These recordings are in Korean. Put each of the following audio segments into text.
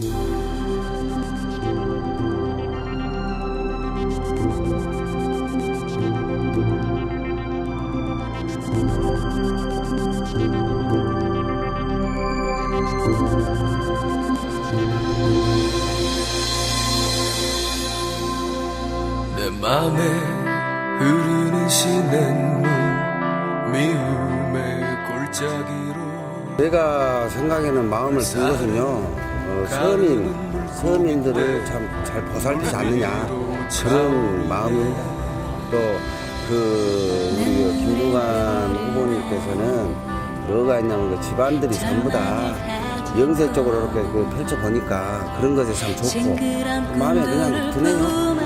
내 맘에 흐르는 시냇물 미움의 골짜기로 제가 생각에는 마음을 쓴 것은요 어, 서민 서민들을 참 잘 보살피지 않느냐 그런 마음입니다. 또그 우리 김두관 후보님께서는 뭐가 있냐면 그 집안들이 전부 다 영세적으로 이렇게 그 펼쳐 보니까 그런 것이 참 좋고 마음에 그냥 드네요.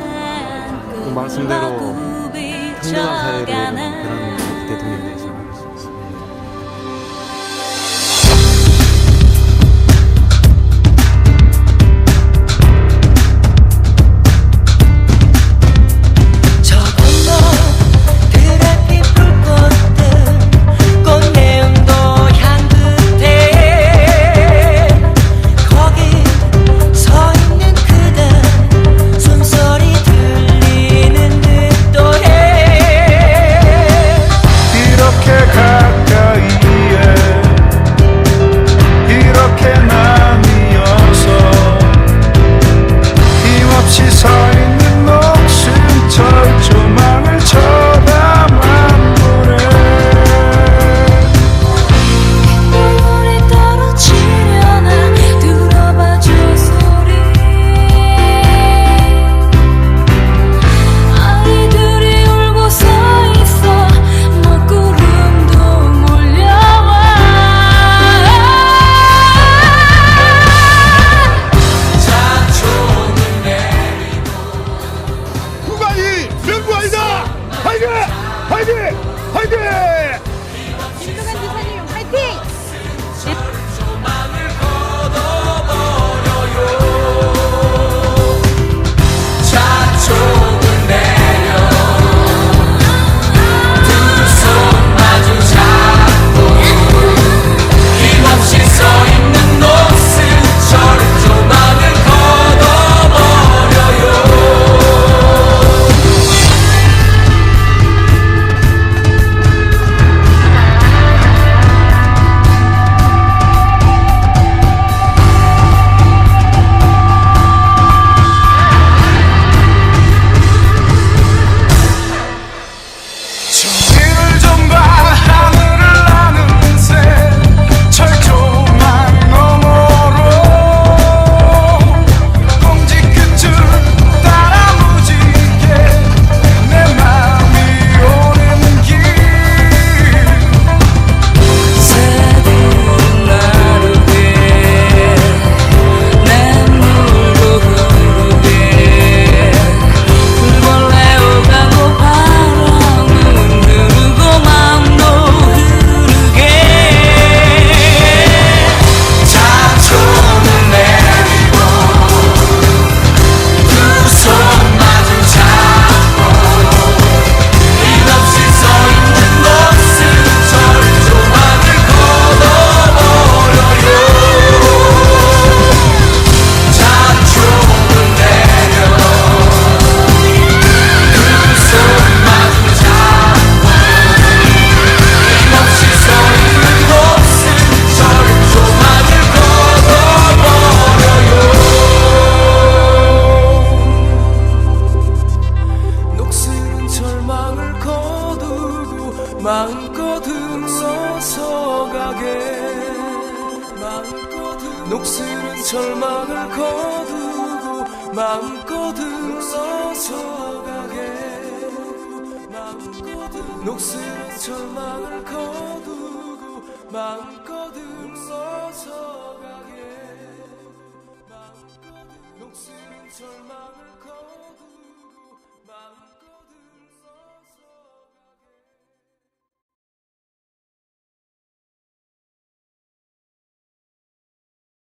그 말씀대로 평등한 사회로 화이팅! 화이팅! 화이팅 마음껏 흘러서 가게 마음껏 녹슬은 절망을 거두고 마음껏 흘러서 가게 마음껏 녹슬은 절망을 거두고 마음껏 흘러서 가게 마음껏 녹슬은 절망을 거두고